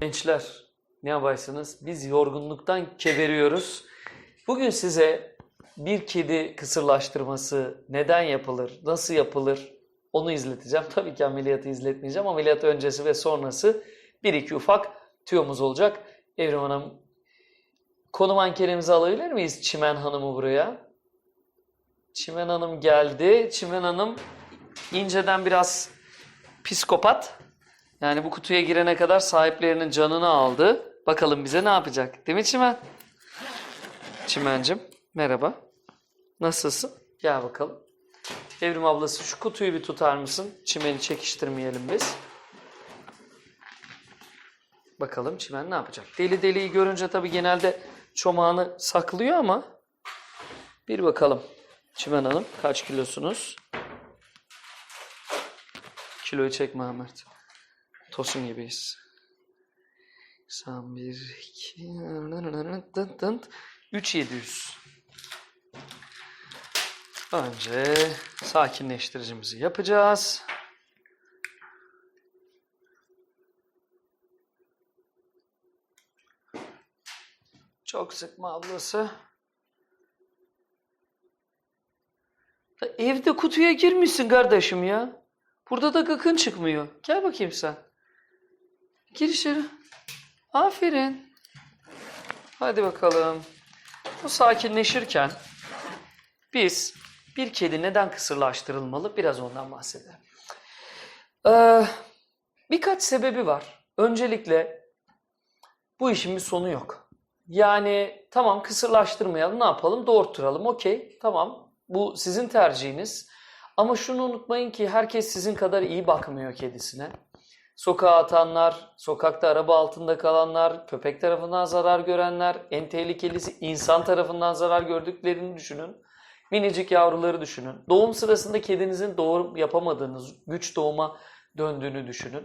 Gençler ne yaparsınız? Biz yorgunluktan keberiyoruz. Bugün size bir kedi kısırlaştırması neden yapılır, nasıl yapılır onu izleteceğim. Tabii ki ameliyatı izletmeyeceğim. Ameliyat öncesi ve sonrası bir iki ufak tüyomuz olacak. Evrim Hanım konu mankenimizi alabilir miyiz Çimen Hanım'ı buraya? Çimen Hanım geldi. Çimen Hanım inceden biraz psikopat. Yani bu kutuya girene kadar sahiplerinin canını aldı. Bakalım bize ne yapacak? Değil mi Çimen? Çimencim merhaba. Nasılsın? Gel bakalım. Evrim ablası şu kutuyu bir tutar mısın? Çimeni çekiştirmeyelim biz. Bakalım Çimen ne yapacak? Deli deliyi görünce tabii genelde çomağını saklıyor ama bir bakalım. Çimen Hanım kaç kilosunuz? Kiloyu çekme Ahmet. Tosun gibiyiz. 91, 2, 3700. Önce sakinleştiricimizi yapacağız. Çok sıkma ablası. Evde kutuya girmişsin kardeşim ya. Burada da gıkın çıkmıyor. Gel bakayım sen. Gir içeri. Aferin. Hadi bakalım. Bu sakinleşirken biz bir kedi neden kısırlaştırılmalı biraz ondan bahsedelim. Ee, birkaç sebebi var. Öncelikle bu işin bir sonu yok. Yani tamam kısırlaştırmayalım ne yapalım doğurtturalım okey tamam bu sizin tercihiniz. Ama şunu unutmayın ki herkes sizin kadar iyi bakmıyor kedisine. Sokağa atanlar, sokakta araba altında kalanlar, köpek tarafından zarar görenler, en tehlikelisi insan tarafından zarar gördüklerini düşünün. Minicik yavruları düşünün. Doğum sırasında kedinizin doğum yapamadığınız, güç doğuma döndüğünü düşünün.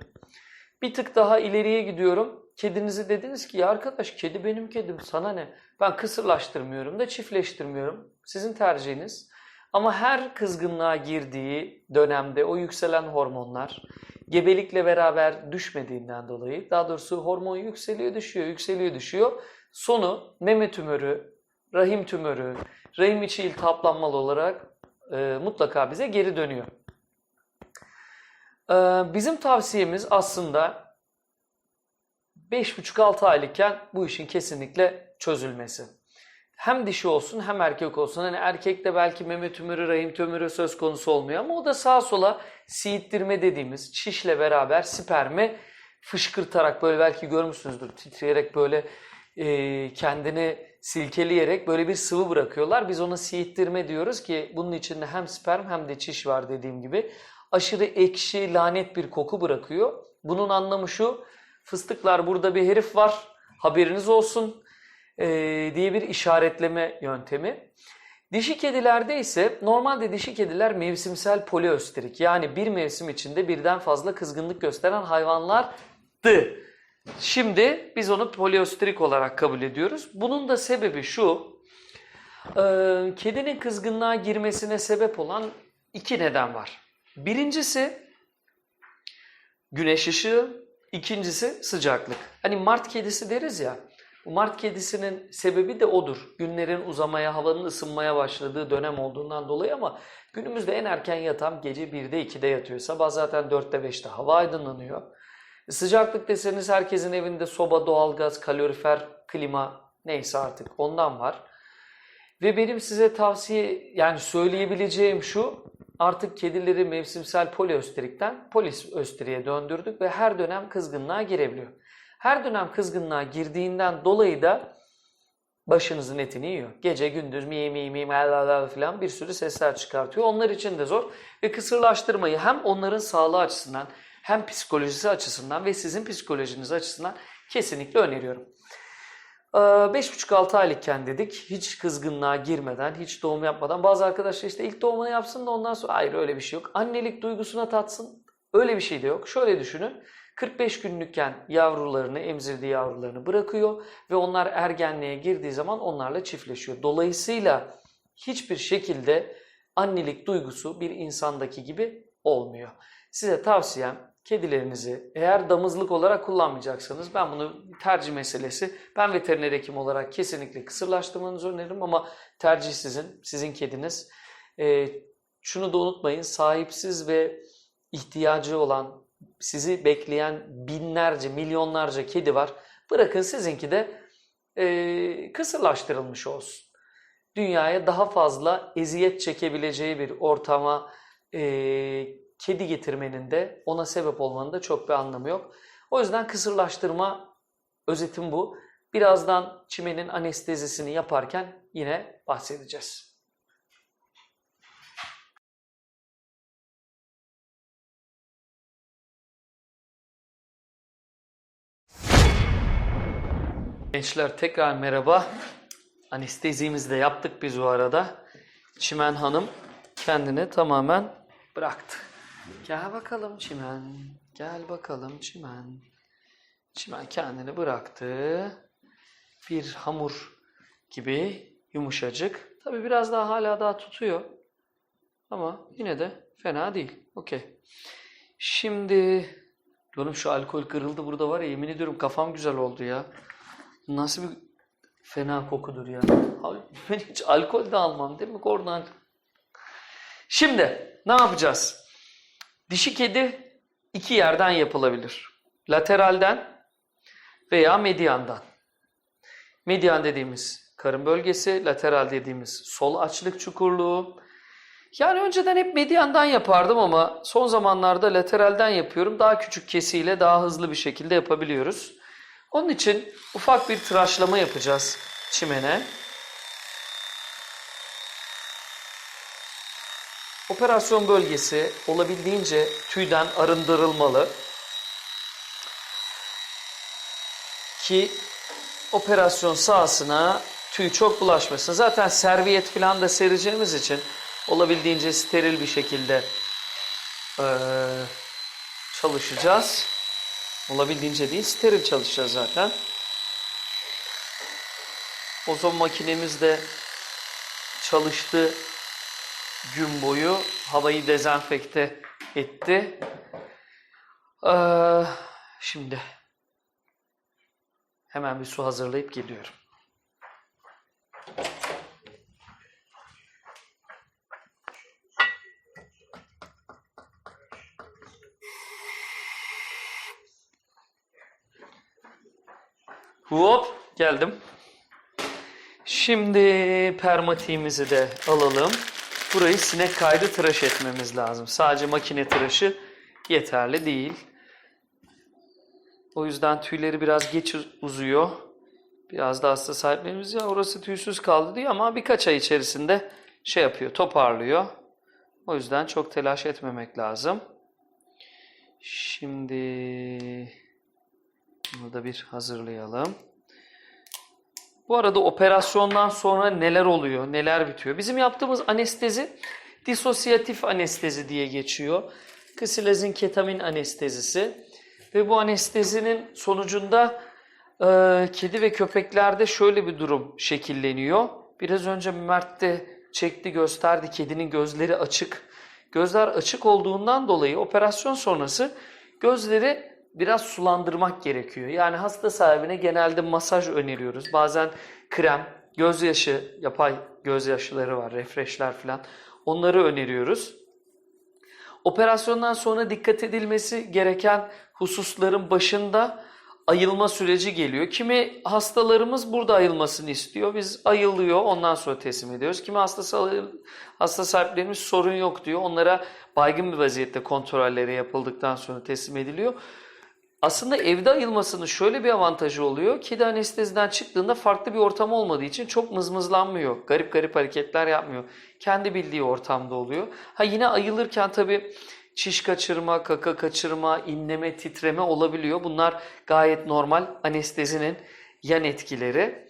Bir tık daha ileriye gidiyorum. Kedinizi dediniz ki ya arkadaş kedi benim kedim sana ne? Ben kısırlaştırmıyorum da çiftleştirmiyorum. Sizin tercihiniz. Ama her kızgınlığa girdiği dönemde o yükselen hormonlar gebelikle beraber düşmediğinden dolayı daha doğrusu hormon yükseliyor düşüyor yükseliyor düşüyor. Sonu meme tümörü, rahim tümörü, rahim içi iltihaplanmalı olarak e, mutlaka bize geri dönüyor. E, bizim tavsiyemiz aslında 5,5-6 aylıkken bu işin kesinlikle çözülmesi. Hem dişi olsun hem erkek olsun. Hani erkekte belki meme tümörü, rahim tümörü söz konusu olmuyor ama o da sağa sola siittirme dediğimiz çişle beraber spermi fışkırtarak böyle belki görmüşsünüzdür titreyerek böyle e, kendini silkeleyerek böyle bir sıvı bırakıyorlar. Biz ona siittirme diyoruz ki bunun içinde hem sperm hem de çiş var dediğim gibi. Aşırı ekşi, lanet bir koku bırakıyor. Bunun anlamı şu, fıstıklar burada bir herif var, haberiniz olsun e, diye bir işaretleme yöntemi. Dişi kedilerde ise normalde dişi kediler mevsimsel poliösterik yani bir mevsim içinde birden fazla kızgınlık gösteren hayvanlardı. Şimdi biz onu poliösterik olarak kabul ediyoruz. Bunun da sebebi şu, e, kedinin kızgınlığa girmesine sebep olan iki neden var. Birincisi güneş ışığı, ikincisi sıcaklık. Hani Mart kedisi deriz ya, bu Mart kedisinin sebebi de odur. Günlerin uzamaya, havanın ısınmaya başladığı dönem olduğundan dolayı ama günümüzde en erken yatan gece 1'de 2'de yatıyor. Sabah zaten 4'te 5'te hava aydınlanıyor. Sıcaklık deseniz herkesin evinde soba, doğalgaz, kalorifer, klima neyse artık ondan var. Ve benim size tavsiye yani söyleyebileceğim şu artık kedileri mevsimsel poliösterikten polisösteriğe döndürdük ve her dönem kızgınlığa girebiliyor. Her dönem kızgınlığa girdiğinden dolayı da başınızın etini yiyor. Gece gündüz mi mi mi falan bir sürü sesler çıkartıyor. Onlar için de zor ve kısırlaştırmayı hem onların sağlığı açısından hem psikolojisi açısından ve sizin psikolojiniz açısından kesinlikle öneriyorum. 5,5-6 aylıkken dedik hiç kızgınlığa girmeden, hiç doğum yapmadan. Bazı arkadaşlar işte ilk doğumunu yapsın da ondan sonra hayır öyle bir şey yok. Annelik duygusuna tatsın öyle bir şey de yok. Şöyle düşünün 45 günlükken yavrularını, emzirdiği yavrularını bırakıyor ve onlar ergenliğe girdiği zaman onlarla çiftleşiyor. Dolayısıyla hiçbir şekilde annelik duygusu bir insandaki gibi olmuyor. Size tavsiyem kedilerinizi eğer damızlık olarak kullanmayacaksanız ben bunu tercih meselesi. Ben veteriner hekim olarak kesinlikle kısırlaştırmanızı öneririm ama tercih sizin, sizin kediniz. Ee, şunu da unutmayın sahipsiz ve ihtiyacı olan sizi bekleyen binlerce, milyonlarca kedi var. Bırakın sizinki de e, kısırlaştırılmış olsun. Dünyaya daha fazla eziyet çekebileceği bir ortama e, kedi getirmenin de ona sebep olmanın da çok bir anlamı yok. O yüzden kısırlaştırma özetim bu. Birazdan çimenin anestezisini yaparken yine bahsedeceğiz. Gençler tekrar merhaba. Anestezimizi de yaptık biz o arada. Çimen Hanım kendini tamamen bıraktı. Gel bakalım Çimen. Gel bakalım Çimen. Çimen kendini bıraktı. Bir hamur gibi yumuşacık. Tabi biraz daha hala daha tutuyor. Ama yine de fena değil. Okey. Şimdi Oğlum şu alkol kırıldı burada var ya yemin ediyorum kafam güzel oldu ya. Nasıl bir fena kokudur ya. Abi ben hiç alkol de almam değil mi oradan? Şimdi ne yapacağız? Dişi kedi iki yerden yapılabilir. Lateralden veya medyandan. Medyan dediğimiz karın bölgesi, lateral dediğimiz sol açlık çukurluğu. Yani önceden hep medyandan yapardım ama son zamanlarda lateralden yapıyorum. Daha küçük kesiyle daha hızlı bir şekilde yapabiliyoruz. Onun için ufak bir tıraşlama yapacağız çimene. Operasyon bölgesi olabildiğince tüyden arındırılmalı. Ki operasyon sahasına tüy çok bulaşmasın. Zaten serviyet falan da sereceğimiz için olabildiğince steril bir şekilde eee, çalışacağız. Olabildiğince değil, steril çalışacağız zaten. Ozon makinemiz de çalıştı gün boyu. Havayı dezenfekte etti. Ee, şimdi hemen bir su hazırlayıp geliyorum. Hop geldim. Şimdi permatiğimizi de alalım. Burayı sinek kaydı tıraş etmemiz lazım. Sadece makine tıraşı yeterli değil. O yüzden tüyleri biraz geç uz- uzuyor. Biraz da hasta sahiplerimiz ya orası tüysüz kaldı diyor ama birkaç ay içerisinde şey yapıyor, toparlıyor. O yüzden çok telaş etmemek lazım. Şimdi bunu da bir hazırlayalım. Bu arada operasyondan sonra neler oluyor, neler bitiyor? Bizim yaptığımız anestezi disosyatif anestezi diye geçiyor. Ksilazin ketamin anestezisi. Ve bu anestezinin sonucunda e, kedi ve köpeklerde şöyle bir durum şekilleniyor. Biraz önce Mert de çekti gösterdi kedinin gözleri açık. Gözler açık olduğundan dolayı operasyon sonrası gözleri biraz sulandırmak gerekiyor. Yani hasta sahibine genelde masaj öneriyoruz. Bazen krem, gözyaşı, yapay gözyaşları var, refreshler falan. Onları öneriyoruz. Operasyondan sonra dikkat edilmesi gereken hususların başında ayılma süreci geliyor. Kimi hastalarımız burada ayılmasını istiyor. Biz ayılıyor ondan sonra teslim ediyoruz. Kimi hasta, hasta sahiplerimiz sorun yok diyor. Onlara baygın bir vaziyette kontrolleri yapıldıktan sonra teslim ediliyor. Aslında evde ayılmasının şöyle bir avantajı oluyor. Kedi anesteziden çıktığında farklı bir ortam olmadığı için çok mızmızlanmıyor. Garip garip hareketler yapmıyor. Kendi bildiği ortamda oluyor. Ha yine ayılırken tabii çiş kaçırma, kaka kaçırma, inleme, titreme olabiliyor. Bunlar gayet normal anestezinin yan etkileri.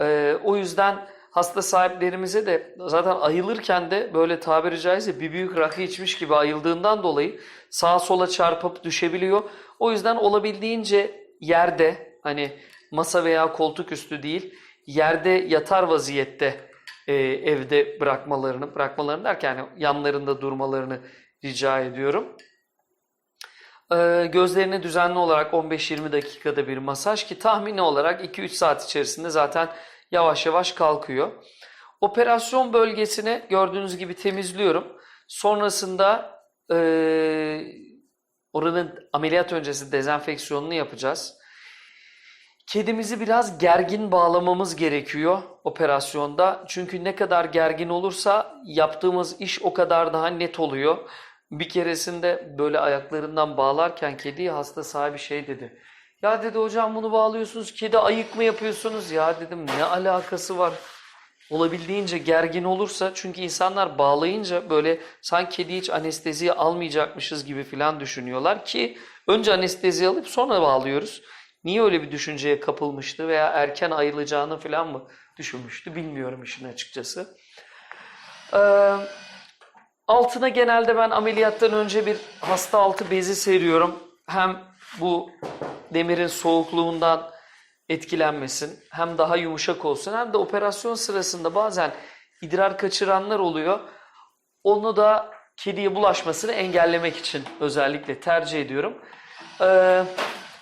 Ee, o yüzden hasta sahiplerimize de zaten ayılırken de böyle tabiri caizse bir büyük rakı içmiş gibi ayıldığından dolayı sağa sola çarpıp düşebiliyor. O yüzden olabildiğince yerde hani masa veya koltuk üstü değil yerde yatar vaziyette e, evde bırakmalarını bırakmalarını derken yani yanlarında durmalarını rica ediyorum. Ee, gözlerine düzenli olarak 15-20 dakikada bir masaj ki tahmini olarak 2-3 saat içerisinde zaten yavaş yavaş kalkıyor. Operasyon bölgesini gördüğünüz gibi temizliyorum. Sonrasında ee, oranın ameliyat öncesi dezenfeksiyonunu yapacağız. Kedimizi biraz gergin bağlamamız gerekiyor operasyonda. Çünkü ne kadar gergin olursa yaptığımız iş o kadar daha net oluyor. Bir keresinde böyle ayaklarından bağlarken kediye hasta sahibi şey dedi. Ya dedi hocam bunu bağlıyorsunuz kedi ayık mı yapıyorsunuz? Ya dedim ne alakası var? Olabildiğince gergin olursa çünkü insanlar bağlayınca böyle sanki kedi hiç anesteziyi almayacakmışız gibi falan düşünüyorlar ki önce anestezi alıp sonra bağlıyoruz. Niye öyle bir düşünceye kapılmıştı veya erken ayrılacağını falan mı düşünmüştü bilmiyorum işin açıkçası. Ee, altına genelde ben ameliyattan önce bir hasta altı bezi seriyorum. Hem bu demirin soğukluğundan etkilenmesin, hem daha yumuşak olsun hem de operasyon sırasında bazen idrar kaçıranlar oluyor. Onu da kediye bulaşmasını engellemek için özellikle tercih ediyorum. Ee,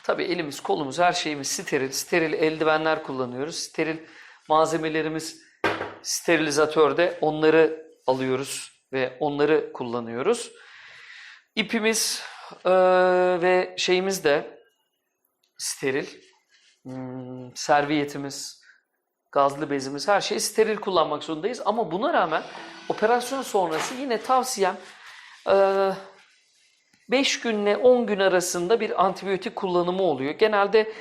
tabii elimiz, kolumuz, her şeyimiz steril. Steril eldivenler kullanıyoruz. Steril malzemelerimiz sterilizatörde onları alıyoruz ve onları kullanıyoruz. İpimiz eee, ve şeyimiz de steril. Hmm, serviyetimiz, gazlı bezimiz her şeyi steril kullanmak zorundayız. Ama buna rağmen operasyon sonrası yine tavsiyem eee 5 günle 10 gün arasında bir antibiyotik kullanımı oluyor. Genelde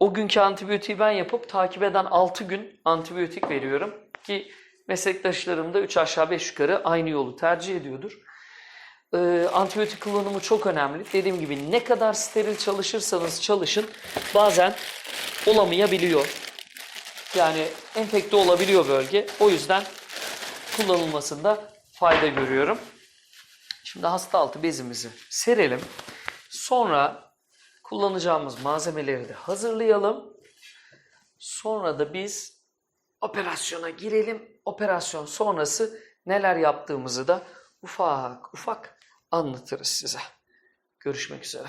o günkü antibiyotiği ben yapıp takip eden 6 gün antibiyotik veriyorum. Ki meslektaşlarım da 3 aşağı 5 yukarı aynı yolu tercih ediyordur. Ee, antibiyotik kullanımı çok önemli. Dediğim gibi ne kadar steril çalışırsanız çalışın bazen olamayabiliyor. Yani enfekte olabiliyor bölge. O yüzden kullanılmasında fayda görüyorum. Şimdi hasta altı bezimizi serelim. Sonra kullanacağımız malzemeleri de hazırlayalım. Sonra da biz operasyona girelim. Operasyon sonrası neler yaptığımızı da ufak ufak anlatırız size. Görüşmek üzere.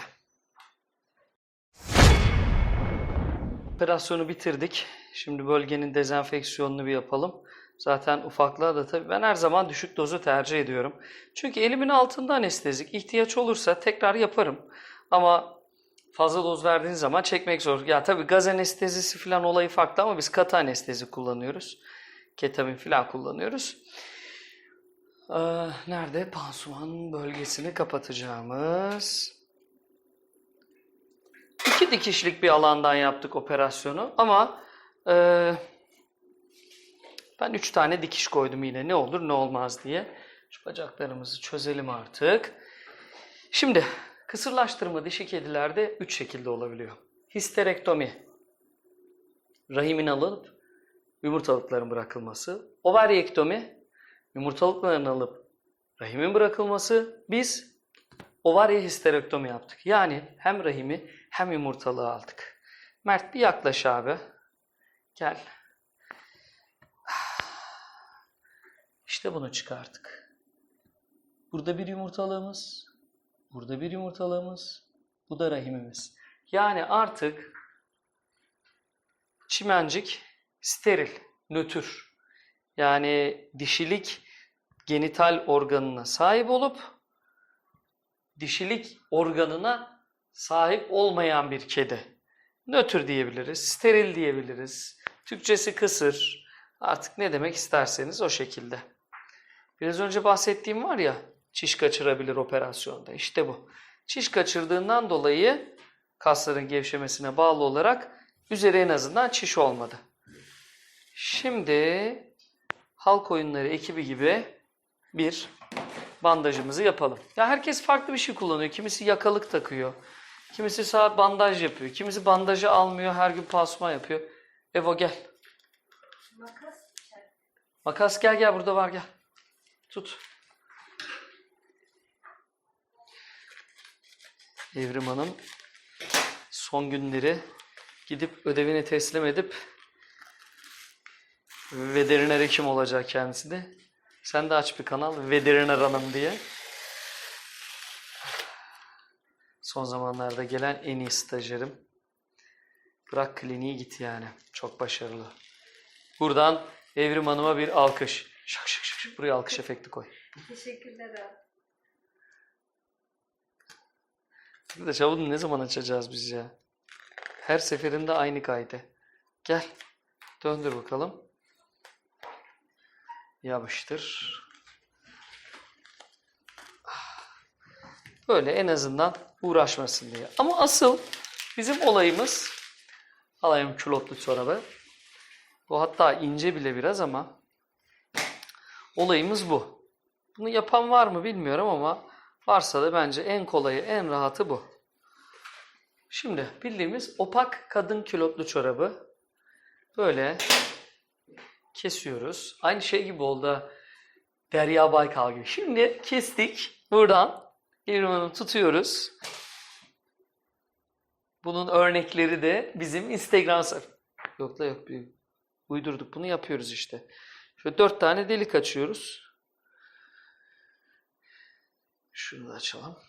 Operasyonu bitirdik. Şimdi bölgenin dezenfeksiyonunu bir yapalım. Zaten ufaklığa da tabii ben her zaman düşük dozu tercih ediyorum. Çünkü elimin altında anestezik. ihtiyaç olursa tekrar yaparım. Ama fazla doz verdiğin zaman çekmek zor. Ya tabii gaz anestezisi falan olayı farklı ama biz katı anestezi kullanıyoruz. Ketamin falan kullanıyoruz. Ee, nerede? Pansuman bölgesini kapatacağımız. İki dikişlik bir alandan yaptık operasyonu ama e, ben üç tane dikiş koydum yine ne olur ne olmaz diye. Şu bacaklarımızı çözelim artık. Şimdi kısırlaştırma dişi kedilerde üç şekilde olabiliyor. Histerektomi, rahimin alınıp yumurtalıkların bırakılması. Ovaryektomi, yumurtalıkların alıp rahimin bırakılması. Biz ovarya histerektomi yaptık. Yani hem rahimi hem yumurtalığı aldık. Mert bir yaklaş abi. Gel. İşte bunu çıkarttık. Burada bir yumurtalığımız, burada bir yumurtalığımız, bu da rahimimiz. Yani artık çimencik steril, nötr. Yani dişilik genital organına sahip olup dişilik organına sahip olmayan bir kedi. Nötr diyebiliriz, steril diyebiliriz. Türkçesi kısır. Artık ne demek isterseniz o şekilde. Biraz önce bahsettiğim var ya, çiş kaçırabilir operasyonda. İşte bu. Çiş kaçırdığından dolayı kasların gevşemesine bağlı olarak üzeri en azından çiş olmadı. Şimdi halk oyunları ekibi gibi bir bandajımızı yapalım. Ya herkes farklı bir şey kullanıyor. Kimisi yakalık takıyor. Kimisi saat bandaj yapıyor. Kimisi bandajı almıyor. Her gün pansuman yapıyor. Evo gel. Makas Makas gel gel burada var gel. Tut. Evrim Hanım son günleri gidip ödevini teslim edip veteriner hekim olacak kendisi de. Sen de aç bir kanal veteriner hanım diye. Son zamanlarda gelen en iyi stajyerim. Bırak kliniği git yani. Çok başarılı. Buradan Evrim Hanım'a bir alkış. Şak şak şak. şak. Buraya alkış efekti koy. Teşekkürler abi. De çabuk ne zaman açacağız biz ya? Her seferinde aynı kaydı. Gel. Döndür bakalım. Yapıştır. Böyle en azından uğraşmasın diye. Ama asıl bizim olayımız alayım külotlu çorabı. Bu hatta ince bile biraz ama olayımız bu. Bunu yapan var mı bilmiyorum ama varsa da bence en kolayı, en rahatı bu. Şimdi bildiğimiz opak kadın külotlu çorabı böyle kesiyoruz. Aynı şey gibi oldu. Derya Baykal gibi. Şimdi kestik. Buradan İrman'ı tutuyoruz. Bunun örnekleri de bizim Instagram sayf- Yok la yok. bir- Uydurduk. Bunu yapıyoruz işte. Şöyle dört tane delik açıyoruz. Şunu da açalım.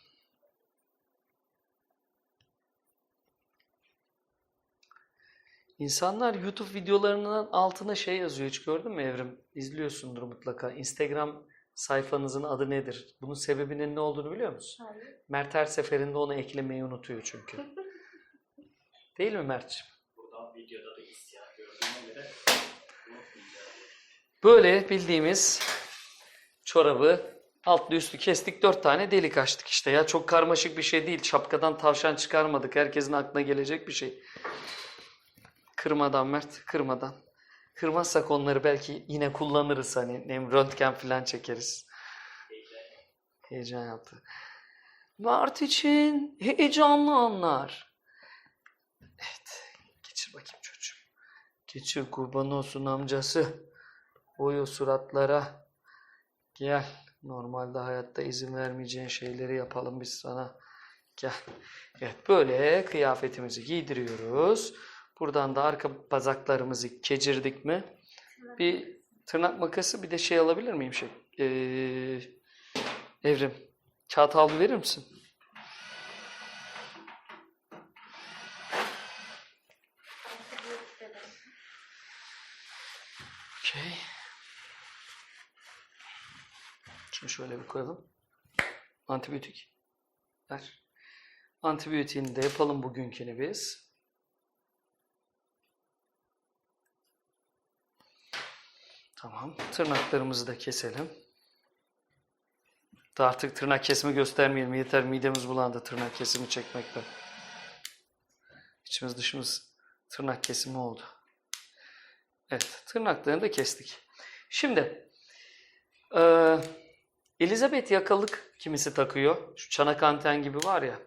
İnsanlar YouTube videolarının altına şey yazıyor. Hiç gördün mü Evrim? İzliyorsundur mutlaka. Instagram sayfanızın adı nedir? Bunun sebebinin ne olduğunu biliyor musun? Hayır. Mert her seferinde onu eklemeyi unutuyor çünkü. Değil mi Mert'ciğim? Buradan videoda da isyan göre. Böyle bildiğimiz çorabı altlı üstü kestik. Dört tane delik açtık işte ya. Çok karmaşık bir şey değil. Şapkadan tavşan çıkarmadık. Herkesin aklına gelecek bir şey. Kırmadan Mert, kırmadan. Kırmazsak onları belki yine kullanırız hani. Ne röntgen falan çekeriz. Heyecan yaptı. Mert için heyecanlı anlar. Evet. Geçir bakayım çocuğum. Geçir kurban olsun amcası. Oy o suratlara. Gel. Normalde hayatta izin vermeyeceğin şeyleri yapalım biz sana. Gel. Evet böyle kıyafetimizi giydiriyoruz. Buradan da arka bacaklarımızı kecirdik mi? Bir tırnak makası bir de şey alabilir miyim şey? Ee, Evrim. Kağıt havlu verir misin? Okey. Şunu şöyle bir koyalım. Antibiyotik. Ver. Antibiyotiğini de yapalım bugünkünü biz. Tamam. Tırnaklarımızı da keselim. Da artık tırnak kesimi göstermeyelim. Yeter midemiz bulandı tırnak kesimi çekmekten. İçimiz dışımız tırnak kesimi oldu. Evet, tırnaklarını da kestik. Şimdi, eee, Elizabeth yakalık kimisi takıyor. Şu çanak anten gibi var ya.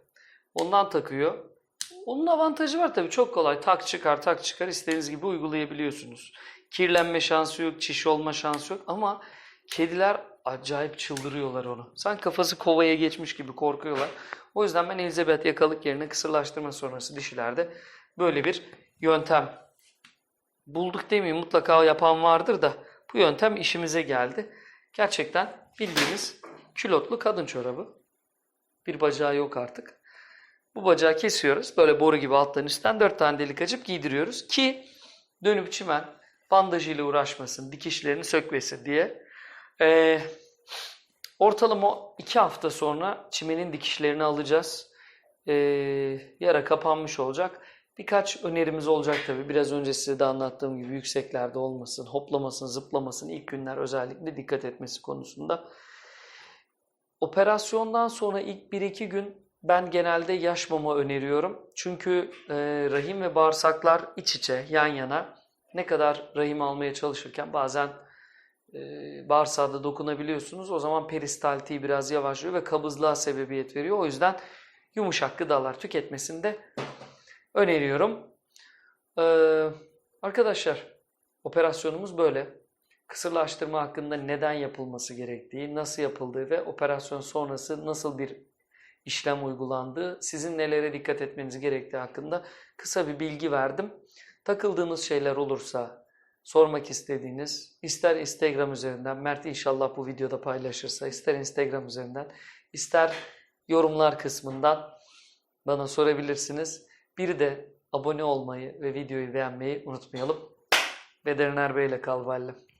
Ondan takıyor. Onun avantajı var tabii çok kolay. Tak çıkar tak çıkar istediğiniz gibi uygulayabiliyorsunuz. Kirlenme şansı yok, çiş olma şansı yok ama kediler acayip çıldırıyorlar onu. Sanki kafası kovaya geçmiş gibi korkuyorlar. O yüzden ben Elizabeth yakalık yerine kısırlaştırma sonrası dişilerde böyle bir yöntem bulduk demeyeyim mutlaka yapan vardır da bu yöntem işimize geldi. Gerçekten bildiğimiz külotlu kadın çorabı. Bir bacağı yok artık. Bu bacağı kesiyoruz. Böyle boru gibi alttan üstten dört tane delik açıp giydiriyoruz. Ki dönüp çimen bandajıyla uğraşmasın, dikişlerini sökmesin diye. Ee, ortalama iki hafta sonra çimenin dikişlerini alacağız. Ee, yara kapanmış olacak. Birkaç önerimiz olacak tabii. Biraz önce size de anlattığım gibi yükseklerde olmasın, hoplamasın, zıplamasın. ilk günler özellikle dikkat etmesi konusunda. Operasyondan sonra ilk 1-2 gün ben genelde yaş mama öneriyorum. Çünkü e, rahim ve bağırsaklar iç içe, yan yana. Ne kadar rahim almaya çalışırken bazen e, bağırsağa da dokunabiliyorsunuz. O zaman peristaltiği biraz yavaşlıyor ve kabızlığa sebebiyet veriyor. O yüzden yumuşak gıdalar tüketmesini de öneriyorum. Ee, arkadaşlar operasyonumuz böyle. Kısırlaştırma hakkında neden yapılması gerektiği, nasıl yapıldığı ve operasyon sonrası nasıl bir işlem uygulandığı, sizin nelere dikkat etmeniz gerektiği hakkında kısa bir bilgi verdim. Takıldığınız şeyler olursa, sormak istediğiniz, ister Instagram üzerinden, Mert inşallah bu videoda paylaşırsa, ister Instagram üzerinden, ister yorumlar kısmından bana sorabilirsiniz. Bir de abone olmayı ve videoyu beğenmeyi unutmayalım. Veteriner Bey ile kal Valide.